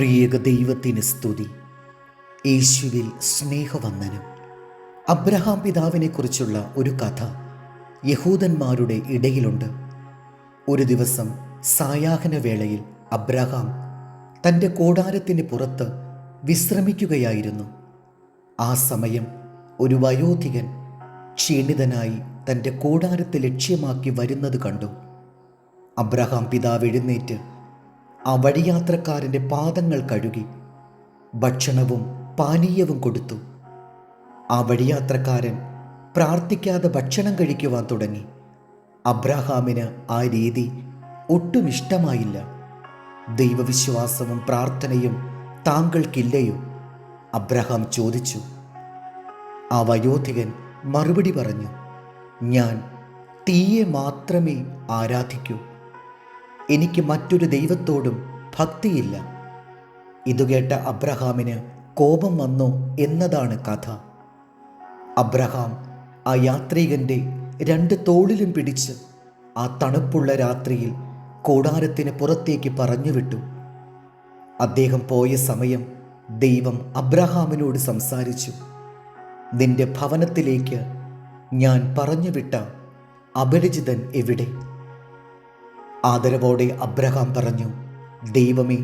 ത്രിയേക ദൈവത്തിന് സ്തുതി. യേശുവിൽ സ്നേഹവന്ദനം. അബ്രഹാം പിതാവിനെക്കുറിച്ചുള്ള ഒരു കഥ യഹൂദന്മാരുടെ ഇടയിലുണ്ട്. ഒരു ദിവസം സായാഹന വേളയിൽ അബ്രഹാം തന്റെ കൂടാരത്തിന് പുറത്ത് വിശ്രമിക്കുകയായിരുന്നു. ആ സമയം ഒരു വയോധികൻ ക്ഷീണിതനായി തന്റെ കൂടാരത്തെ ലക്ഷ്യമാക്കി വരുന്നത് കണ്ടു. അബ്രഹാം പിതാവ് എഴുന്നേറ്റ് ആ വഴിയാത്രക്കാരന്റെ പാദങ്ങൾ കഴുകി ഭക്ഷണവും പാനീയവും കൊടുത്തു. ആ വഴിയാത്രക്കാരൻ പ്രാർത്ഥിക്കാതെ ഭക്ഷണം കഴിക്കുവാൻ തുടങ്ങി. അബ്രഹാമിന് ആ രീതി ഒട്ടും ഇഷ്ടമായില്ല. ദൈവവിശ്വാസവും പ്രാർത്ഥനയും താങ്കൾക്കില്ലയോ? അബ്രഹാം ചോദിച്ചു. ആ വയോധികൻ മറുപടി പറഞ്ഞു ഞാൻ തീയെ മാത്രമേ ആരാധിക്കൂ. എനിക്ക് മറ്റൊരു ദൈവത്തോടും ഭക്തിയില്ല. ഇതു കേട്ട അബ്രഹാമിന് കോപം വന്നു എന്നതാണ് കഥ. അബ്രഹാം ആ യാത്രികന്റെ രണ്ട് തോളിലും പിടിച്ച് ആ തണുപ്പുള്ള രാത്രിയിൽ കൂടാരത്തിന് പുറത്തേക്ക് പറഞ്ഞുവിട്ടു. അദ്ദേഹം പോയ സമയം ദൈവം അബ്രഹാമിനോട് സംസാരിച്ചു. നിന്റെ ഭവനത്തിലേക്ക് ഞാൻ പറഞ്ഞുവിട്ട അപരിചിതൻ എവിടെ? ആദരവോടെ അബ്രഹാം പറഞ്ഞു ദൈവമേ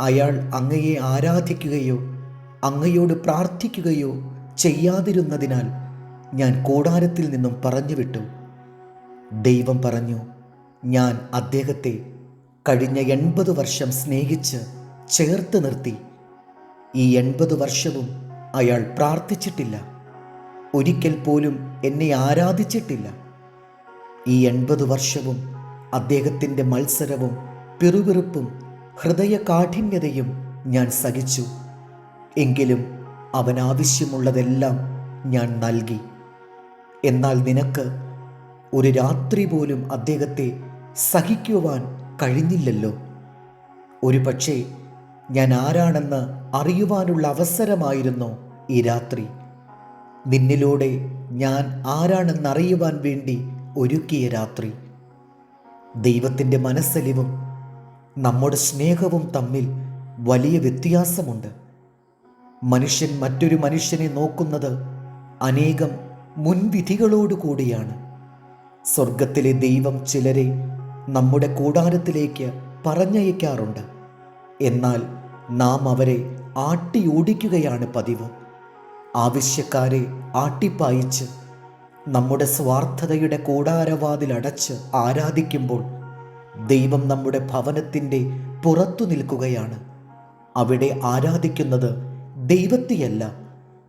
അയാൾ അങ്ങയെ ആരാധിക്കുകയോ അങ്ങയോട് പ്രാർത്ഥിക്കുകയോ ചെയ്യാതിരുന്നതിനാൽ ഞാൻ കൂടാരത്തിൽ നിന്നും പറഞ്ഞുവിട്ടു. ദൈവം പറഞ്ഞു ഞാൻ അദ്ദേഹത്തെ കഴിഞ്ഞ എൺപത് വർഷം സ്നേഹിച്ച് ചേർത്ത് നിർത്തി. ഈ എൺപത് വർഷവും അയാൾ പ്രാർത്ഥിച്ചിട്ടില്ല. ഒരിക്കൽ പോലും എന്നെ ആരാധിച്ചിട്ടില്ല. ഈ എൺപത് വർഷവും അദ്ദേഹത്തിന്റെ മത്സരവും പിറുപിറുപ്പും ഹൃദയ കാഠിന്യതയും ഞാൻ സഹിച്ചു. എങ്കിലും അവനാവശ്യമുള്ളതെല്ലാം ഞാൻ നൽകി. എന്നാൽ നിനക്ക് ഒരു രാത്രി പോലും അദ്ദേഹത്തെ സഹിക്കുവാൻ കഴിഞ്ഞില്ലല്ലോ. ഒരു പക്ഷേ ഞാൻ ആരാണെന്ന് അറിയുവാനുള്ള അവസരമായിരുന്നു ഈ രാത്രി? നിന്നിലൂടെ ഞാൻ ആരാണെന്നറിയുവാൻ വേണ്ടി ഒരുക്കിയ രാത്രി. ദൈവത്തിന്റെ മനസ്സലിവും നമ്മുടെ സ്നേഹവും തമ്മിൽ വലിയ വ്യത്യാസമുണ്ട്. മനുഷ്യൻ മറ്റൊരു മനുഷ്യനെ നോക്കുന്നത് അനേകം മുൻവിധികളോടുകൂടിയാണ് സ്വർഗത്തിലെ ദൈവം ചിലരെ നമ്മുടെ കൂടാരത്തിലേക്ക് പറഞ്ഞയക്കാറുണ്ട്. എന്നാൽ നാം അവരെ ആട്ടിയോടിക്കുകയാണ് പതിവ്. ആവശ്യക്കാരെ ആട്ടിപ്പായിച്ച് നമ്മുടെ സ്വാർത്ഥതയുടെ കൂടാരവാതിലടച്ച് ആരാധിക്കുമ്പോൾ ദൈവം നമ്മുടെ ഭവനത്തിന്റെ പുറത്തു നിൽക്കുകയാണ്. അവിടെ ആരാധിക്കുന്നത് ദൈവത്തെയല്ല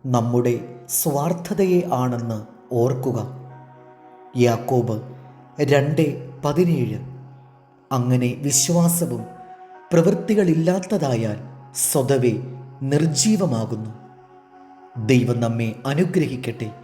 നമ്മുടെ സ്വാർത്ഥതയെ ആണെന്ന് ഓർക്കുക. യാക്കോബ് രണ്ട് പതിനേഴ്. അങ്ങനെ വിശ്വാസവും പ്രവൃത്തികളില്ലാത്തതായാൽ സ്വതവേ നിർജീവമാകുന്നു ദൈവം നമ്മെ അനുഗ്രഹിക്കട്ടെ.